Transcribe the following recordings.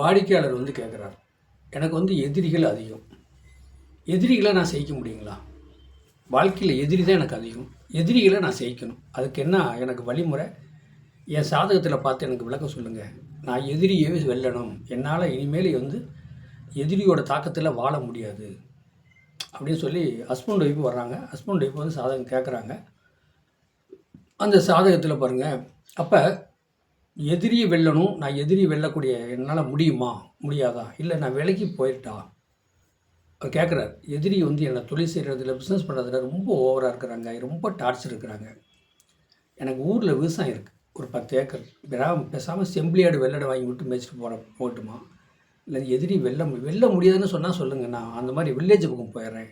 வாடிக்கையாளர் வந்து கேட்குறாரு எனக்கு வந்து எதிரிகள் அதிகம். எதிரிகளை நான் ஜெயிக்க முடியுங்களா? வாழ்க்கையில் எதிரி தான் எனக்கு அதிகம். எதிரிகளை நான் ஜெயிக்கணும் அதுக்கு என்ன எனக்கு வழிமுறை? என் சாதகத்தில் பார்த்து எனக்கு விளக்கம் சொல்லுங்கள் நான் எதிரியே வெல்லணும். என்னால் இனிமேல் வந்து எதிரியோட தாக்கத்தில் வாழ முடியாது. அப்படின்னு சொல்லி ஹஸ்பண்ட் ஒய்ஃபு வர்றாங்க. ஹஸ்பண்ட் ஒய்ஃப் வந்து சாதகம் கேட்குறாங்க அந்த சாதகத்தில் பாருங்கள் அப்போ எதிரியை வெல்லணும் நான் எதிரியை வெல்லக்கூடிய என்னால் முடியுமா? முடியாதா? இல்லை நான் விலைக்கு போயிட்டா? அவர் கேட்குறாரு எதிரி வந்து என்னை தொழில் செய்கிறதுல பிஸ்னஸ் பண்ணுறதுல ரொம்ப ஓவராக இருக்கிறாங்க. ரொம்ப டார்ச்சர் இருக்கிறாங்க. எனக்கு ஊரில் விவசாயம் இருக்குது ஒரு பத்து ஏக்கர். கிராமம் பேசாமல் செம்பிளியாடு வெள்ளடை வாங்கி விட்டு மேய்ச்சிட்டு போகிற போட்டுமா இல்லை எதிரி வெல்ல வெல்ல முடியாதுன்னு சொன்னால் சொல்லுங்கள் நான் அந்த மாதிரி வில்லேஜ் பக்கம் போயிடுறேன்.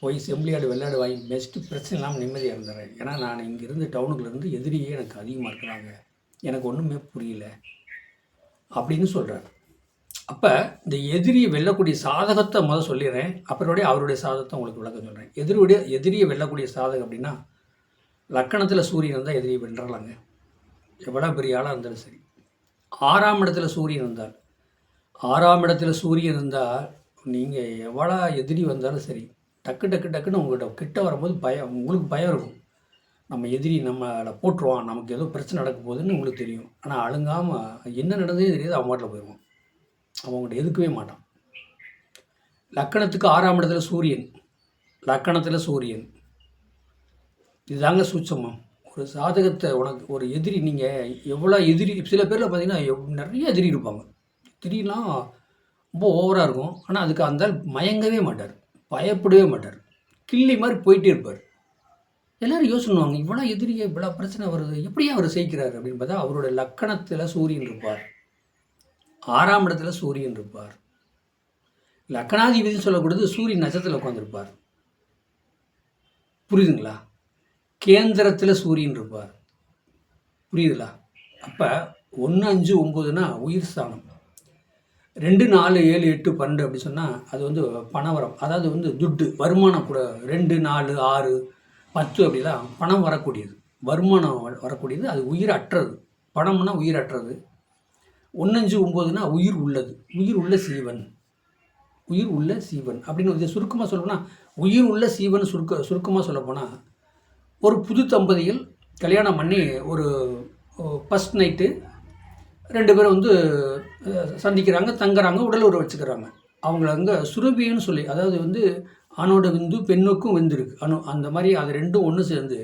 போய் செம்பிளியாடு வெள்ளாடு வாங்கி மேய்ச்சிட்டு பிரச்சனை இல்லாமல் நிம்மதியாக இருந்துடுறேன். ஏன்னா நான் இங்கேருந்து டவுனுக்குள்ளேருந்து எதிரியே எனக்கு அதிகமாக இருக்கிறாங்க. எனக்கு ஒன்றுமே புரியல. அப்படின்னு சொல்கிறார் அப்போ இந்த எதிரியை வெல்லக்கூடிய சாதகத்தை முதல் சொல்லிடுறேன். அப்புறமேடைய அவருடைய சாதகத்தை உங்களுக்கு விளக்கம் சொல்கிறேன் எதிரியுடைய எதிரியை வெல்லக்கூடிய சாதகம் அப்படின்னா லக்கணத்தில் சூரியன் இருந்தால் எதிரியை வென்றலாங்க எவ்வளோ பெரிய ஆளாக இருந்தாலும் சரி. ஆறாம் இடத்துல சூரியன் இருந்தால் ஆறாம் இடத்துல சூரியன் இருந்தால் நீங்கள் எவ்வளோ எதிரி வந்தாலும் சரி டக்கு டக்கு டக்குன்னு உங்கள்கிட்ட கிட்ட வரும்போது பயம் உங்களுக்கு பயம் இருக்கும். நம்ம எதிரி நம்மளை போட்டுருவான் நமக்கு ஏதோ பிரச்சனை நடக்க போகுதுன்னு உங்களுக்கு தெரியும். ஆனால் அழுங்காமல் என்ன நடந்ததே தெரியாது அவன் பாட்டில் போயிடுவான். அவன் அவங்கள்ட்ட எதுக்கவே மாட்டான். லக்கணத்துக்கு ஆறாம் இடத்துல சூரியன். லக்கணத்தில் சூரியன். இதுதாங்க சூட்சமம். ஒரு சாதகத்தை உனக்கு ஒரு எதிரி நீங்கள் எவ்வளோ எதிரி சில பேரில் பார்த்தீங்கன்னா எவ் நிறைய எதிரி இருப்பாங்க. எதிரிலாம் ரொம்ப ஓவராக இருக்கும். ஆனால் அதுக்கு அந்த மயங்கவே மாட்டார். பயப்படவே மாட்டார். கிள்ளி மாதிரி போயிட்டே இருப்பார். எல்லாரும் யோசனை இவ்வளோ எதிரியே இவ்வளோ பிரச்சனை வருது எப்படியா அவர் செய்கிறார் அப்படின்னு பார்த்தா அவரோட லக்கணத்தில் சூரியன் இருப்பார். ஆறாம் இடத்துல சூரியன் இருப்பார். லக்கணாதிபதினு சொல்லக்கூடியது சூரியன் நட்சத்திரத்தில் உட்காந்துருப்பார் புரியுதுங்களா? கேந்திரத்தில் சூரியன் இருப்பார். புரியுதுங்களா அப்போ ஒன்று அஞ்சு ஒம்பதுனா உயிர் ஸ்தானம் ரெண்டு நாலு ஏழு எட்டு பன்னெண்டு அப்படி சொன்னால் அது வந்து பணவரம். அதாவது வந்து துட்டு வருமானம் கூட ரெண்டு நாலு ஆறு பத்து அப்படின்னா பணம் வரக்கூடியது. வருமானம் வ- வரக்கூடியது. அது உயிர் அற்றது. பணம்னா உயிர் அற்றது. ஒன்னஞ்சு ஒம்போதுனா உயிர் உள்ளது. உயிர் உள்ள சீவன். உயிர் உள்ள சீவன் அப்படின்னு இதை சுருக்கமாக சொல்லப்போனால் உயிர் உள்ள சீவன் சுருக்க சுருக்கமாக சொல்லப்போனால் ஒரு புது தம்பதிகள் கல்யாணம் பண்ணி ஒரு ஃபஸ்ட் நைட்டு ரெண்டு பேரும் வந்து சந்திக்கிறாங்க தங்குறாங்க உடல் உறவு வச்சுக்கிறாங்க. அவங்கள அங்கே சுரபின்னு சொல்லி அதாவது வந்து ஆணோட விந்து பெண்ணுக்கும் விந்து அணு அந்த மாதிரி அது ரெண்டும் ஒன்று சேர்ந்து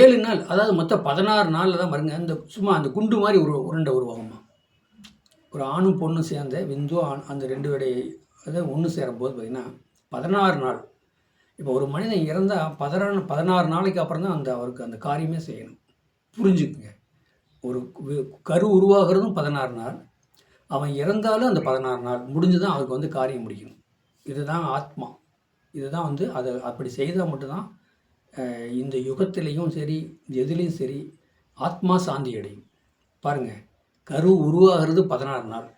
ஏழு நாள் அதாவது மொத்தம் பதினாறு நாளில் தான் பாருங்க அந்த சும்மா அந்த குண்டு மாதிரி ஒரு உருண்டை உருவாகுமா? ஒரு ஆணும் பொண்ணும் சேர்ந்த விந்து ஆண் அந்த ரெண்டு விடைய அதை ஒன்று சேரும்போது பார்த்திங்கன்னா பதினாறு நாள். இப்போ ஒரு மனிதன் இறந்தால் பதினாறு பதினாறு நாளைக்கு அப்புறம் தான் அந்த அவருக்கு அந்த காரியமே செய்யணும். புரிஞ்சுக்குங்க. ஒரு கரு உருவாகிறதும் பதினாறு நாள். அவன் இறந்தாலும் அந்த பதினாறு நாள். முடிஞ்சு தான் அவருக்கு வந்து காரியம் முடிக்கணும். இதுதான் ஆத்மா. இதுதான் வந்து அதை அப்படி செய்தால் மட்டும்தான் இந்த யுகத்திலையும் சரி எதுலேயும் சரி ஆத்மா சாந்தி அடையும். பாருங்கள் கரு உருவாகிறது பதினாறு நாள்.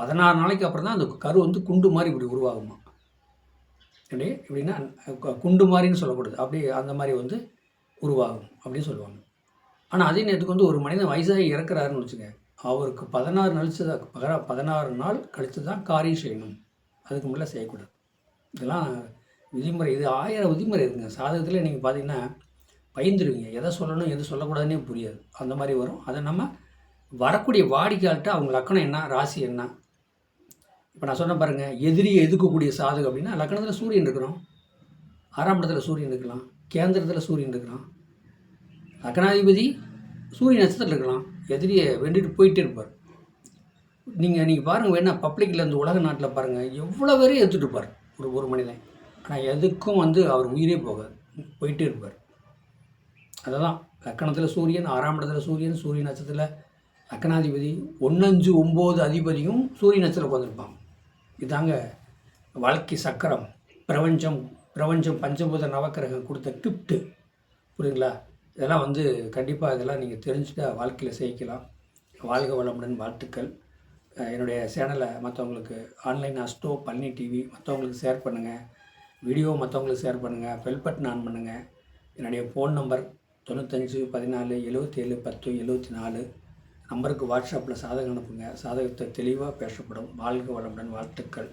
பதினாறு நாளைக்கு அப்புறம் தான் அந்த கரு வந்து குண்டு மாதிரி இப்படி உருவாகுமா? அப்படியே எப்படின்னா குண்டு மாதிரின்னு சொல்லக்கூடாது அப்படி அந்த மாதிரி வந்து உருவாகும் அப்படின்னு சொல்லுவாங்க. ஆனால் அதே நேரத்துக்கு வந்து ஒரு மனிதன் வயசாகி இறக்குறாருன்னு வச்சுங்க அவருக்கு பதினாறு நாள் பதினாறு நாள் கழித்து தான் காரியம் செய்யணும். அதுக்கு முன்னே செய்யக்கூடாது. இதெல்லாம் விதிமுறை இது ஆயிரம் விதிமுறை இருக்குங்க. சாதகத்தில் நீங்கள் பார்த்தீங்கன்னா பயந்துருவீங்க. எதை சொல்லணும் எது சொல்லக்கூடாதுன்னே புரியாது. அந்த மாதிரி வரும். அதை நம்ம வரக்கூடிய வாடிக்கையாள்கிட்ட அவங்க லக்கணம் என்ன ராசி என்ன? இப்போ நான் சொன்ன பாருங்கள் எதிரியை எதுக்கக்கூடிய சாதகம் அப்படின்னா லக்கணத்தில் சூரியன் இருக்கிறோம் ஆறாம் இடத்துல சூரியன் இருக்கலாம் கேந்திரத்தில் சூரியன் இருக்கலாம் லக்னாதிபதி சூரிய நட்சத்திரத்தில் இருக்கலாம். எதிரியை வெண்டுட்டு போயிட்டே இருப்பார். நீங்கள் நீங்கள் பாருங்கள் வேணா பப்ளிக்கில் இந்த உலக நாட்டில் பாருங்கள் எவ்வளோ பேரையும் எடுத்துகிட்டு இருப்பார் ஒரு ஒரு மனிதன். ஆனால் எதுக்கும் வந்து அவர் உயிரே போகாது. போயிட்டே இருப்பார். அதுதான். லக்கணத்தில் சூரியன் ஆறாம் இடத்துல சூரியன் சூரிய நட்சத்திரத்தில் லக்கணாதிபதி ஒன்னஞ்சு ஒம்பது அதிபதியும் சூரிய நட்சத்திரம் உட்காந்துருப்பாங்க இதாங்க வாழ்க்கை சக்கரம் பிரபஞ்சம் பிரபஞ்சம் பஞ்சபூத நவக்கிரகம் கொடுத்த கிஃப்ட்டு புரியுங்களா இதெல்லாம் வந்து கண்டிப்பாக இதெல்லாம் நீங்கள் தெரிஞ்சுட்டா வாழ்க்கையில் ஜெயிக்கலாம் வாழ்க வளமுடன் வாழ்த்துக்கள். என்னுடைய சேனலை மற்றவங்களுக்கு ஆன்லைன் அஸ்டோ பழனி டிவி மற்றவங்களுக்கு ஷேர் பண்ணுங்கள் வீடியோ மற்றவங்களுக்கு ஷேர் பண்ணுங்கள் பெல் பட்டன் ஆன் பண்ணுங்கள் என்னுடைய ஃபோன் நம்பர் தொண்ணூத்தஞ்சு பதினாலு எழுபத்தேழு பத்து எழுபத்தி நாலு நம்பருக்கு வாட்ஸ்அப்பில் சாதகம் அனுப்புங்க. சாதகத்தை தெளிவாக பேசப்படும். வாழ்க வளமுடன் வாழ்த்துக்கள்.